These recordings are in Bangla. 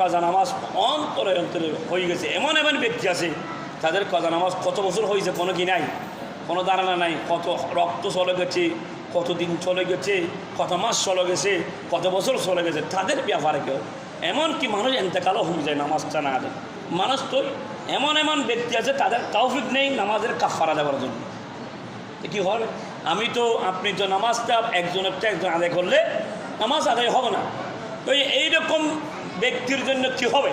কাজা নামাজ অন্তরে অন্তরে হয়ে গেছে। এমন এমন ব্যক্তি আছে, তাদের কাজা নামাজ কত বছর হয়েছে কোনো কি নাই, কোনো ধারণা নাই। কত রক্ত চলে গেছে কত দিন চলে গেছে, কত মাস চলে গেছে, কত বছর চলে গেছে, তাদের ব্যাপারে কেউ এমন কি মানুষ এতেকালও হয়ে যায় নামাজটা না দেয় মানুষ তো এমন এমন ব্যক্তি আছে, তাদের তৌফিক নেই নামাজের কাফারা দেওয়ার জন্য। কি হবে আমি তো, আপনি তো নামাজটা একজনের একজন আদায় করলে নামাজ আদায় হবে না। তো এই- এইরকম ব্যক্তির জন্য কি হবে?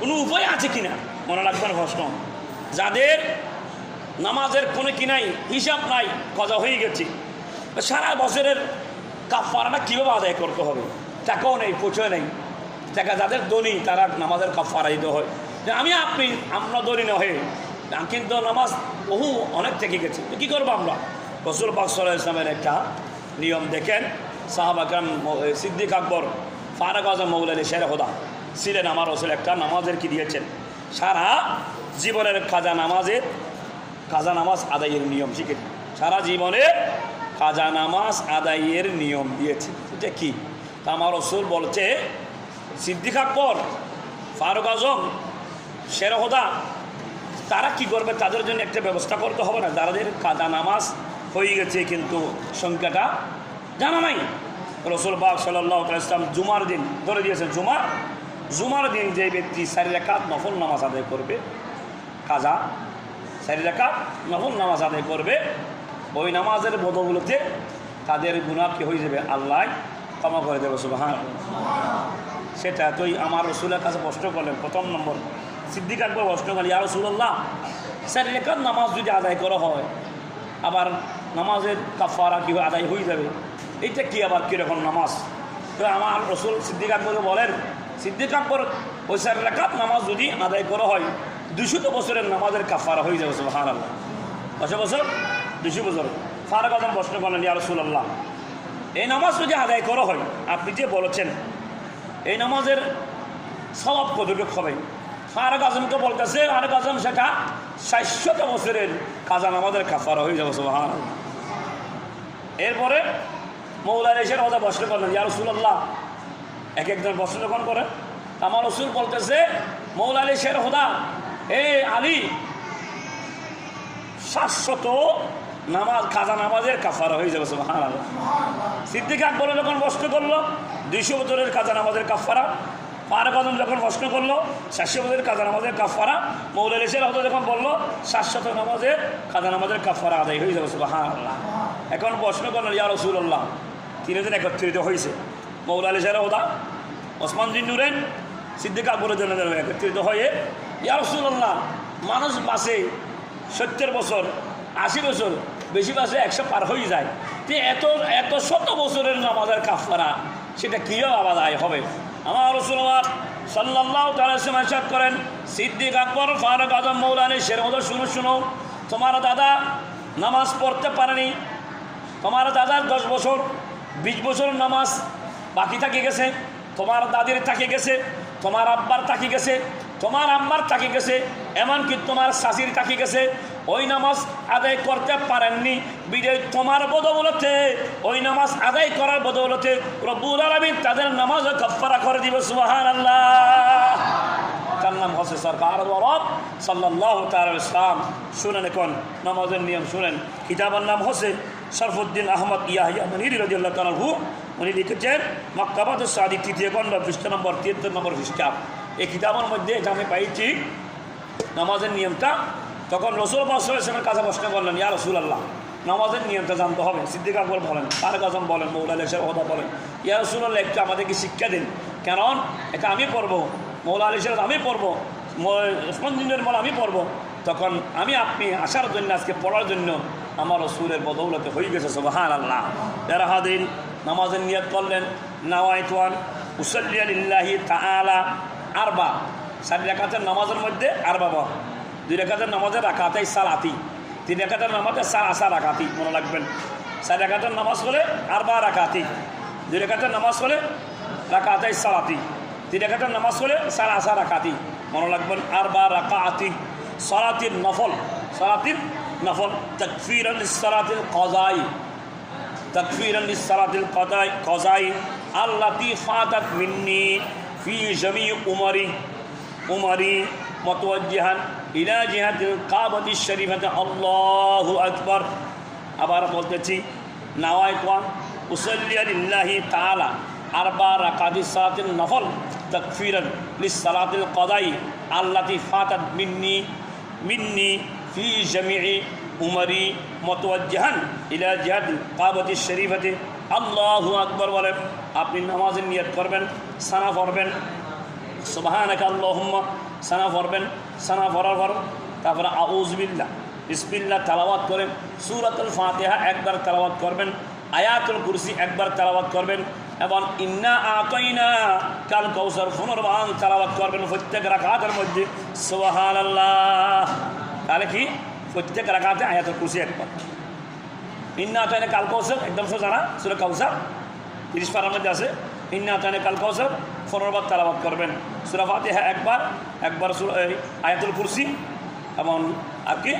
কোনো উপায় আছে কি না মনে রাখবেন প্রশ্ন। যাদের নামাজের কোনো কি নাই, হিসাব নাই কজা হয়ে গেছে। সারা বছরের কাফারাটা কীভাবে আদায় করতে হবে? টাকাও নেই পচয় নেই। টাকা যাদের ধনী, তারা নামাজের কাফারা দিতে হয়। আমি আপনি, আমরা ধনী নহে কিন্তু নামাজ বহু অনেক থেকে গেছে। কী করব আমরা? রসুল পাক সাল্লাহ ইসলামের একটা নিয়ম দেখেন। সাহাব আকরাম ম- সিদ্দিক আকবর ফারাক আজম মৌলালী শের হোদা ছিলেন আমার রসুল একটা নামাজের কি দিয়েছেন? সারা জীবনের খাজা নামাজের খাজা নামাজ আদায়ের নিয়ম শিখে সারা জীবনে খাজা নামাজ আদায়ের নিয়ম দিয়েছে এটা কি? তা আমার রসুল বলছে, সিদ্দিক আকবর, ফারুক আজম শেরহদা তারা কি করবে? তাদের জন্য একটা ব্যবস্থা করতে হবে না। যাদের খাজা নামাজ হয়ে গেছে, কিন্তু সংখ্যাটা জানা নাই। রসুল বাগ সাল্লাহ জুমার দিন ধরে দিয়েছেন জুমা জুমার দিন যে ব্যক্তি চারি রেখাত নফল নামাজ আদায় করবে, কাজা, চারি রেখাত নফল নামাজ আদায় করবে, ওই নামাজের বদগুলোতে তাদের গুণা কি হয়ে যাবে? আল্লাহ ক্ষমা করে দেবে সুবাহান সেটা তুই আমার রসুলের কাছে প্রশ্ন করলেন, প্রথম নম্বর। সিদ্দিক আকবর প্রশ্ন করলেন, ইয়া রসুল্লাহ চারি নামাজ যদি আদায় করা হয়, আবার নামাজের কাফারা কীভাবে আদায় হয়ে যাবে? এইটা কি আবার কীরকম নামাজ? তো আমার রসুল সিদ্দিক আকবরকে বলেন, সিদ্দিক আকবর ওই রেখাত নামাজ যদি আদায় করা হয় দুশত বছরের নামাজের কাফারা হয়ে যাবে সুবাহান আল্লাহ কত বছর? দুশো বছর। ফারুক আজম প্রশ্ন করলেন, ইয়া রসুল্লাহ এই নামাজ যদি আদায় করা হয়, আপনি যে বলেছেন, এই নামাজের স্বভাব কতটুকু হবে? ফারুক আজমকে বলতেছে, ফারুক আজম সেটা ষাটশত বছরের কাজা নামাজের কাফারা হয়ে যাবে সুবাহান এরপরে মৌলার এসের কথা প্রশ্ন করলেন ইয়া রসুল্লাহ এক একজন প্রশ্ন যখন করেন আমার রসুল বলতেছে মৌলা শের হোদা এ আলী শাশ্বত নামাজ খাজা নামাজের কাফারা হয়ে যাবে আল্লাহ সিদ্দিক আকবর যখন প্রশ্ন করল, দুইশো বছরের কাজা নামাজের কাফারা, ফারুক আজম যখন প্রশ্ন করল সাতশো বছরের কাজা নামাজের কাফারা মৌলা এসের হতো যখন বলল, সাতশত নামাজের কাজা নামাজের কাফারা আদায় হয়ে যাবে আল্লাহ এখন প্রশ্ন করলেন, ইয়া রসুল্লাহ তিনজন একত্রিত হয়েছে মৌলা আলী শের হোদা ওসমান জিন্নুরেন সিদ্দিক আকবরের একত্রিত হয়ে, ইয়া রসুল্লাহ মানুষ বাসে সত্তর বছর, আশি বছর, বেশি বাসে একশো পার হয়ে যায়। তো এত এত শত বছরের নামাজের কাফারা সেটা কীভাবে আবার আয় হবে? আমার রসুল্লাহ সাল্লাহ তালাম করেন, সিদ্দিক আকবর, ফারুক আজম, মৌলানি সের মতো শুনো শুনো, তোমার দাদা নামাজ পড়তে পারেনি, তোমার দাদার দশ বছর বিশ বছর নামাজ বাকি থাকি গেছে, তোমার দাদির থাকি গেছে, তোমার আব্বার থাকি গেছে, তোমার আম্মার থাকি গেছে, এমনকি তোমার শাশির থাকি গেছে, ওই নামাজ আদায় করতে পারেননি। বিজয় তোমার বদৌলতে, ওই নামাজ আদায় করার বদৌলতে রব্বুল আলমিন তাদের নামাজ কফারা করে দিবে সুবাহান আল্লাহ তার নাম হচ্ছে সরকার সাল্লাহ তার ইসলাম। শুনেন এখন, নামাজের নিয়ম শুনেন। কিতাবের নাম হচ্ছে শরফুদ্দিন আহমদ ইয়াহিয়া মনির রাজিউল্লাহ তালহু উনি লিখেছেন মক্কাবাদ সাদি তৃতীয় খণ্ড, পৃষ্ঠ নম্বর তিয়াত্তর, নম্বর পৃষ্ঠা। এই কিতাবের মধ্যে এটা আমি পাইছি, নামাজের নিয়মটা, তখন রসুল বাসের কাছে প্রশ্ন করলেন, ইয়া রসুল আল্লাহ নামাজের নিয়মটা জানতে হবে। সিদ্দিক আকবর বলেন, তারেক আজম বলেন, মৌলা আলিসের কথা বলেন, ইয়া রসুল আল্লাহ একটু আমাদেরকে শিক্ষা দিন। কারণ, এটা আমি পড়ব, মৌলা আলিসের আমি পড়ব ওসমান দিনের বলে আমি পড়ব। তখন আমি আপনি আসার জন্য, আজকে পড়ার জন্য আমার রসুলের বদৌলতে হয়ে গেছে সুবাহান আল্লাহ তেরা হাদিন নামাজের নিয়ত করলেন নাওয়াইতান উসল্লিয়ালিল্লাহি তাআলা আরবা। চারি রাকাতের নামাজের মধ্যে আর বাবা দুই রেখাতের নামাজের রাখাতেই সালাতি। তিন রেখাতের নামাজে সার আসা রাখাতি মনে রাখবেন। চারি রেখাতের নামাজ হলে আর বা রাখাতি দুই রেখাতের নামাজ হলে রাখাতেই সালাতি। তিন রেখাতের নামাজ হলে সার আসা রাখাতি মনে রাখবেন আর বা রাকাতি। সালাতির নফল সালাতির নফল তকফির সালাতিল কজাই تكفيرا للصلاة القضاء قضاء التي فاتت مني في جميع أمري أمري متوجها إلى جهة الكعبة الشريفة الله أكبر আবার বলতেছি নাওয়াইতান উসল্লিয়া লিল্লাহি তাআলা আরবা রাকাতি সালাতিন নফল তাকফিরান লিসসালাতিল কদাই আল্লাতি ফাতাত মিন্নি মিন্নি ফি জামি'i উমরি মতওয়াজ্জাহান ইলা জিহাদ কাবাতি শরীফাতে। আল্লাহু আকবার বলেন, আপনি নামাজের নিয়ত করবেন, সানা পড়বেন। সুবহানাকা আল্লাহুম্মা, সানা পড়বেন, সানা পড়ার পর তারপরে আউজবিল্লাহ ইসবিল্লাহ তালাওয়াত করেন। সুরাতুল ফাতিহা একবার তালাওয়াত করবেন, আয়াতুল কুরসি একবার তালাওয়াত করবেন। এবং ইন্না আতাইনা, কাল কৌসর পুনর্বান তালাওয়াত করবেন প্রত্যেক রাখাতের মধ্যে। সুবহানাল্লাহ। তাহলে কি? প্রত্যেক রাখাতে আয়াতুল কুরসি একবার। ইন্না আতাইনা, কাল কৌসর একদম সোজা না? সুরা কৌসর তিরিশ পারার মধ্যে আছে। ইন্না আতাইনা, কাল কৌসর পুনর্বার তালাওয়াত করবেন। সুরা ফাতিহা একবার একবার আয়াতুল কুরসি এবং আর কি?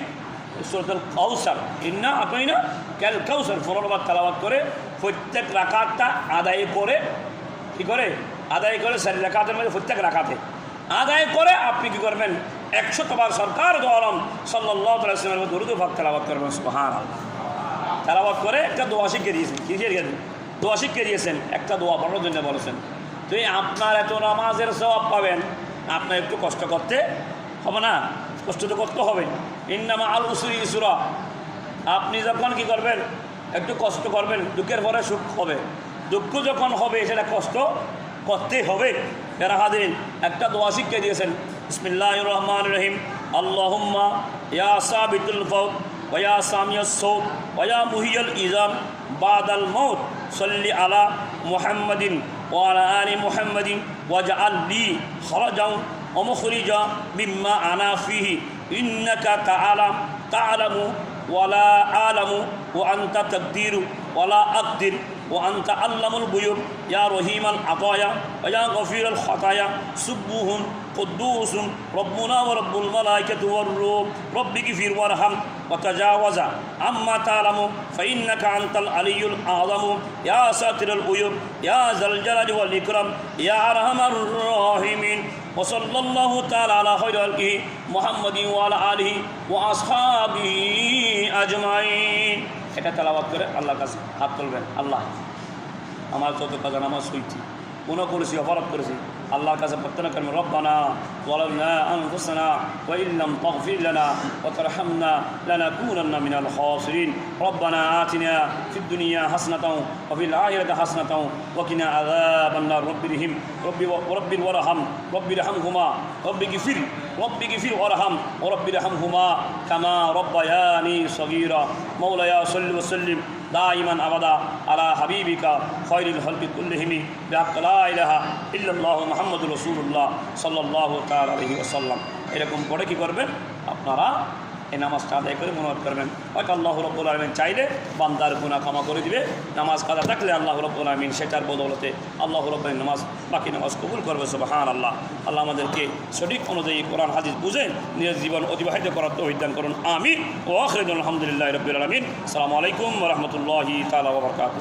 সুরতুল কৌসার ইন্না আতাইনা, কাল কৌসর পুনর্বার তালাওয়াত করে প্রত্যেক রাকাতটা আদায় করে, কি করে? আদায় করে সারি রাকাতের মধ্যে প্রত্যেক রাকাতে। আদায় করে আপনি কি করবেন? একশো তোমার সরকার দোয়ালম তালামের দরুদ ভাগ তেলাবাদ করবেন সুহান তেলাবাদ করে একটা দোয়া শিখিয়ে দিয়েছেন। কি শিখিয়ে দোয়া শিখিয়ে দিয়েছেন। একটা দোয়া পড়ার জন্য বলেছেন। তো আপনার এত নামাজের সবাব পাবেন, আপনার একটু কষ্ট করতে হবে না। কষ্ট তো করতে হবে ইন্নামা আল উসুরি ইসুরা। আপনি যখন কি করবেন? একটু কষ্ট করবেন, দুঃখের পরে সুখ হবে। দুঃখ যখন হবে, সেটা কষ্ট করতে হবে। এরা হাদিন একটা দোয়া শিখে দিয়েছেন। ইসমিল্লা রহমান রহিম। আল্লাহম্মা ইয়া সাবিতুল ফৌক ওয়া সামিয়া সৌক ওয়া মুহিয়াল ইজাম। বাদাল মৌত সল্লি আলা মুহাম্মাদিন ওয়ালা আলী মুহাম্মাদিন। ওয়াজা আল্লি খরজাউ বিম্মা আনা ফিহি। ইন্নাকা তা আলাম তা আলামু ওয়ালা আলামু। تعلم تعلم ولا أعلم وأنت تقدير ولا أقدر وأنت علم الغيوب يا رحيم العطايا ويا غفير الخطايا سبوه قدوس ربنا ورب الملائكة والروح رب اغفر وارحم وتجاوز عما تعلم فإنك أنت العلي الأعظم يا ساتر العيوب يا ذا الجلال والإكرام يا أرحم الراحمين وصلى الله تعالى على خير خلقه محمد وعلى آله وأصحابه أجمعين এটা তালাবাদ করে আল্লাহর কাছে হাত তুলবেন। আল্লাহ, আমার যত কাজ আমার হইছি কোনো করেছি, অপরাধ করেছি আল্লাহর কাছে প্রার্থনা করবেন রব্বানা ظلمنا أنفسنا وإن لم تغفر لنا وترحمنا لنكونن من الخاسرين ربنا آتنا في الدنيا حسنة وفي الآخرة حسنة وقنا عذاب النار رب ارحم رب رب وارحم رب ارحمهما رب اغفر رب اغفر وارحم ورب ارحمهما كما ربياني صغيرا مولاي صل وسلم دائما أبدا على حبيبك خير الخلق كلهم بحق لا إله إلا الله محمد মোহাম্মদ রসুল্লাহ সাল্লাহ তাল আলহি আসাল্লাম এরকম করে কি করবেন? আপনারা এই নামাজটা আদায় করে মনোভাব করবেন। হয়তো আল্লাহ রব্বুল আলমিন চাইলে বান্দার গুণা ক্ষমা করে দিবে। নামাজ কাদা থাকলে আল্লাহ রব্বুল আলমিন সেটার বদলতে আল্লাহ রব্বাইন নামাজ, বাকি নামাজ কবুল করবে সব হান আল্লাহ আল্লাহ আমাদেরকে সঠিক অনুযায়ী কোরআন, হাদিস বুঝে নিজের জীবন অতিবাহিত করার তো অভিজ্ঞান করুন। আমি ও আখরেদ আলহামদুলিল্লাহ রবিল আলমিন। সালামু আলাইকুম রহমতুল্লাহি তালা বরকাত